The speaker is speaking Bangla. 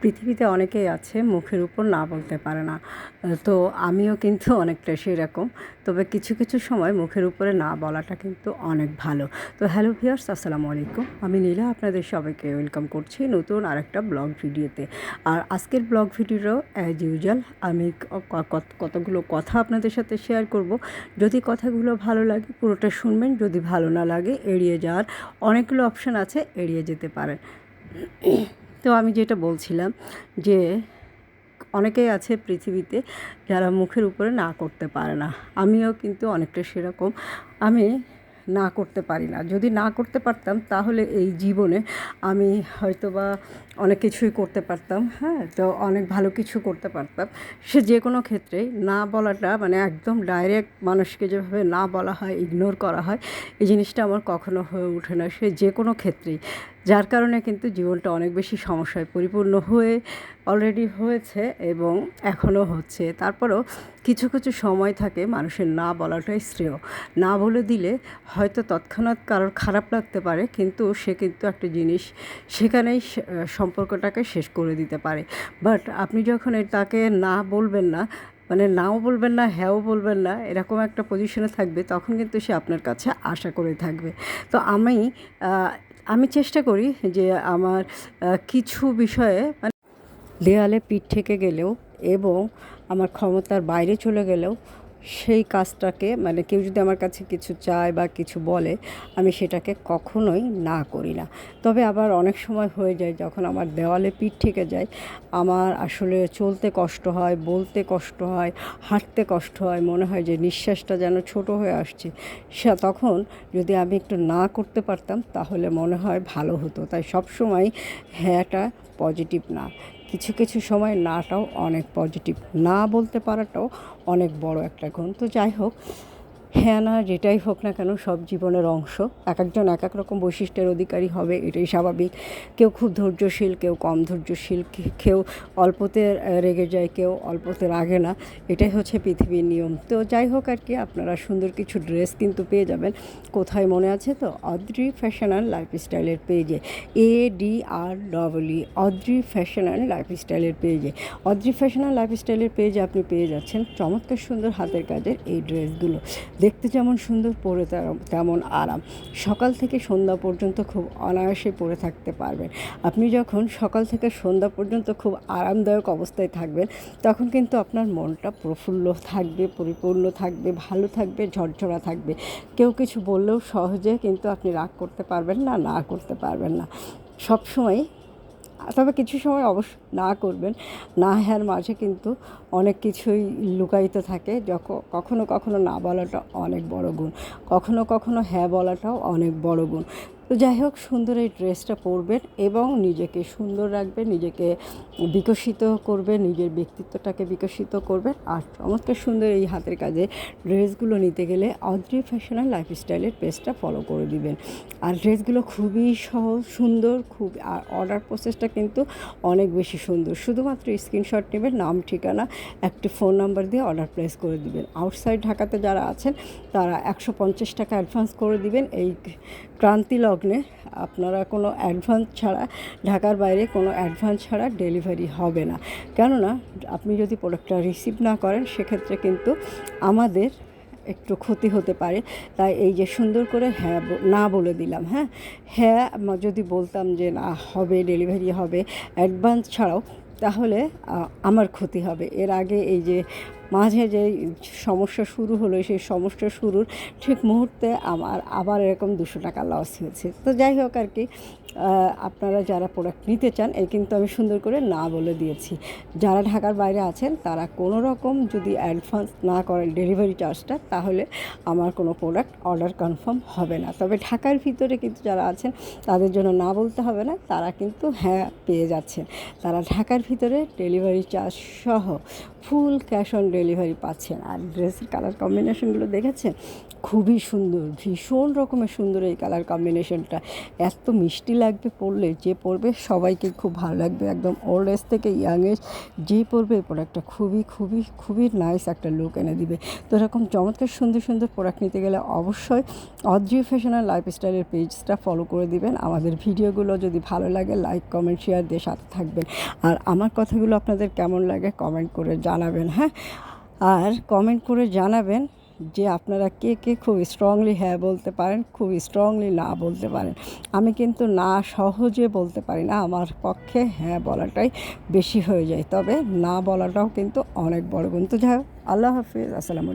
পৃথিবীতে অনেকেই আছে, মুখের উপর না বলতে পারে না। তো আমিও কিন্তু অনেকটা সেরকম। তবে কিছু কিছু সময় মুখের উপরে না বলাটা কিন্তু অনেক ভালো। তো হ্যালো ভিয়ার্স আসসালামু আলাইকুম। আমি নীলা, আপনাদের সবাইকে ওয়েলকাম করছি নতুন আরেকটা ব্লগ ভিডিওতে। আর আজকের ব্লগ ভিডিওরও অ্যাজ ইউজুয়াল আমি কতগুলো কথা আপনাদের সাথে শেয়ার করব। যদি কথাগুলো ভালো লাগে পুরোটা শুনবেন, যদি ভালো না লাগে এড়িয়ে যাওয়ার অনেকগুলো অপশান আছে, এড়িয়ে যেতে পারেন। তো আমি যেটা বলছিলাম যে অনেকেই আছে পৃথিবীতে যারা মুখের উপরে না করতে পারে না। আমিও কিন্তু অনেকটা সেরকম। আমি না করতে পারি না। যদি না করতে পারতাম তাহলে এই জীবনে আমি হয়তো বা অনেক কিছুই করতে পারতাম হ্যাঁ? তো অনেক ভালো কিছু করতে পারতাম। সে যে কোনো ক্ষেত্রেই না বলাটা মানে একদম ডাইরেক্ট মানুষকে যেভাবে না বলা হয়, ইগনোর করা হয়, এই জিনিসটা আমার কখনো হয়ে ওঠে না। সে যে কোনো ক্ষেত্রেই। যার কারণে কিন্তু জীবনটা অনেক বেশি সমস্যায় পরিপূর্ণ হয়ে অলরেডি হয়েছে এবং এখনও হচ্ছে। তারপরেও কিছু কিছু সময় থাকে মানুষের না বলাটাই শ্রেয়। না বলে দিলে হয়তো তৎক্ষণাৎ কারোর খারাপ লাগতে পারে, কিন্তু সে কিন্তু একটা জিনিস সেখানেই সম্পর্কটাকে শেষ করে দিতে পারে। বাট আপনি যখন তাকে না বলবেন না মানে নাও বলবেন না, হ্যাঁও বলবেন না, এরকম একটা পজিশনে থাকবে, তখন কিন্তু সে আপনার কাছে আশা করে থাকবে। তো আমি আমি চেষ্টা করি যে আমার কিছু বিষয়ে মানে দেয়ালে পিঠ থেকে গেলেও এবং আমার ক্ষমতার বাইরে চলে গেলেও সেই কাজটাকে মানে কেউ যদি আমার কাছে কিছু চায় বা কিছু বলে, আমি সেটাকে কখনোই না করি না। তবে আবার অনেক সময় হয়ে যায় যখন আমার দেওয়ালে পিঠ থেকে যায়, আমার আসলে চলতে কষ্ট হয়, বলতে কষ্ট হয়, হাঁটতে কষ্ট হয়, মনে হয় যে নিঃশ্বাসটা যেন ছোট হয়ে আসছে, সে তখন যদি আমি একটু না করতে পারতাম, তাহলে মনে হয় ভালো হতো। তাই সবসময় হ্যাঁটা পজিটিভ না। কিছু কিছু সময় নাটাও অনেক পজিটিভ না বলতে পারাটাও অনেক বড় একটা গুণ। তো যাই হোক হ্যাঁ না, যেটাই হোক না কেন, সব জীবনের অংশ। এক একজন এক এক রকম বৈশিষ্ট্যের অধিকারী হবে, এটাই স্বাভাবিক। কেউ খুব ধৈর্যশীল, কেউ কম ধৈর্যশীল কেউ অল্পতে রেগে যায়, কেউ অল্পতে রাগে না। এটাই হচ্ছে পৃথিবীর নিয়ম। তো যাই হোক আর কি, আপনারা সুন্দর কিছু ড্রেস কিন্তু পেয়ে যাবেন। কোথায় মনে আছে তো, অদ্রি ফ্যাশন অ্যান্ড লাইফস্টাইলের পেজে। A, D, R, double E, Adri fashion and লাইফস্টাইলের পেজে। অদ্রি ফ্যাশন অ্যান্ড লাইফস্টাইলের পেজে আপনি পেয়ে যাচ্ছেন চমৎকার সুন্দর হাতের কাজের এই ড্রেসগুলো। দেখতে যেমন সুন্দর, পরে তেমন আরাম। সকাল থেকে সন্ধ্যা পর্যন্ত খুব অনায়াসে পরে থাকতে পারবেন। আপনি যখন সকাল থেকে সন্ধ্যা পর্যন্ত খুব আরামদায়ক অবস্থায় থাকবেন, তখন কিন্তু আপনার মনটা প্রফুল্ল থাকবে, পরিপূর্ণ থাকবে, ভালো থাকবে, ঝরঝরা থাকবে। কেউ কিছু বললেও সহজে কিন্তু আপনি রাগ করতে পারবেন না না করতে পারবেন না। সবসময় তবে কিছু সময় অবশ্য না করবেন, না হ্যার মাঝে কিন্তু অনেক কিছুই লুকায়িত থাকে। যখন কখনো কখনো না বলাটা অনেক বড় গুণ, কখনো কখনো হ্যাঁ বলাটাও অনেক বড় গুণ। তো যাই হোক, সুন্দর এই ড্রেসটা পরবেন এবং নিজেকে সুন্দর রাখবেন, নিজেকে বিকশিত করবেন, নিজের ব্যক্তিত্বটাকে বিকশিত করবেন। আর চমৎকার সুন্দর এই হাতের কাজে ড্রেসগুলো নিতে গেলে অদ্রি ফ্যাশন ফ্যাশনাল লাইফস্টাইলের পেজটা ফলো করে দিবেন। আর ড্রেসগুলো খুবই সহজ, সুন্দর, খুব আর অর্ডার প্রসেসটা কিন্তু অনেক বেশি সুন্দর। শুধুমাত্র স্ক্রিনশট নেবেন, নাম, ঠিকানা, একটি ফোন নাম্বার দিয়ে অর্ডার প্লেস করে দিবেন। আউটসাইড ঢাকাতে যারা আছেন, তারা একশো পঞ্চাশ টাকা অ্যাডভান্স করে দিবেন। এই ক্রান্তি লগ্নে আপনারা কোনো অ্যাডভান্স ছাড়া, ঢাকার বাইরে কোনো অ্যাডভান্স ছাড়া ডেলিভারি হবে না। কেননা, আপনি যদি প্রোডাক্টটা রিসিভ না করেন, সেক্ষেত্রে কিন্তু আমাদের একটু ক্ষতি হতে পারে। তাই এই যে সুন্দর করে হ্যাঁ না বলে দিলাম হ্যাঁ? হ্যাঁ যদি বলতাম যে না, হবে ডেলিভারি হবে অ্যাডভান্স ছাড়াও, তাহলে আমার ক্ষতি হবে। এর আগে এই যে মাঝে যে সমস্যা শুরু হলো, সেই সমস্যা শুরুর ঠিক মুহূর্তে আমার আবার এরকম দুশো টাকা লস হয়েছে। তো যাই হোক আর কি আপনারা যারা প্রোডাক্ট নিতে চান, এই কিন্তু আমি সুন্দর করে না বলে দিয়েছি। যারা ঢাকার বাইরে আছেন, তারা কোনো রকম যদি অ্যাডভান্স না করেন ডেলিভারি চার্জটা তাহলে আমার কোনো প্রোডাক্ট অর্ডার কনফার্ম হবে না। তবে ঢাকার ভিতরে কিন্তু যারা আছেন, তাদের জন্য না বলতে হবে না, তারা কিন্তু হ্যাঁ পেয়ে যাচ্ছেন। তারা ঢাকার ভিতরে ডেলিভারি চার্জ সহ ফুল ক্যাশ অন ডেলিভারি পাচ্ছেন। আর ড্রেসের কালার কম্বিনেশনগুলো দেখেছেন? খুবই সুন্দর, ভীষণ রকমের সুন্দর এই কালার কম্বিনেশনটা। এত মিষ্টি লাগবে পরলে, যে পরবে সবাইকে খুব ভালো লাগবে। একদম ওল্ড এজ থেকে ইয়াং এজ যে পরবে এই প্রোডাক্টটা খুবই খুবই খুবই নাইস একটা লুক এনে দিবে। তো এরকম চমৎকার সুন্দর সুন্দর প্রোডাক্ট নিতে গেলে অবশ্যই অদ্রিয় ফ্যাশন আর লাইফস্টাইলের পেজটা ফলো করে দিবেন। আমাদের ভিডিওগুলো যদি ভালো লাগে লাইক কমেন্ট শেয়ার দিয়ে সাথে থাকবেন। আর আমার কথাগুলো আপনাদের কেমন লাগে কমেন্ট করে জানাবেন হ্যাঁ? আর কমেন্ট করে জানাবেন যে আপনারা কে কে খুব স্ট্রংলি হ্যাঁ বলতে পারেন, খুব স্ট্রংলি না বলতে পারেন। আমি কিন্তু না সহজে বলতে পারি না, আমার পক্ষে হ্যাঁ বলাটাই বেশি হয়ে যায়। তবে না বলাটাও কিন্তু অনেক বড় গুণ। যাই আল্লাহ হাফিজ, আসসালামু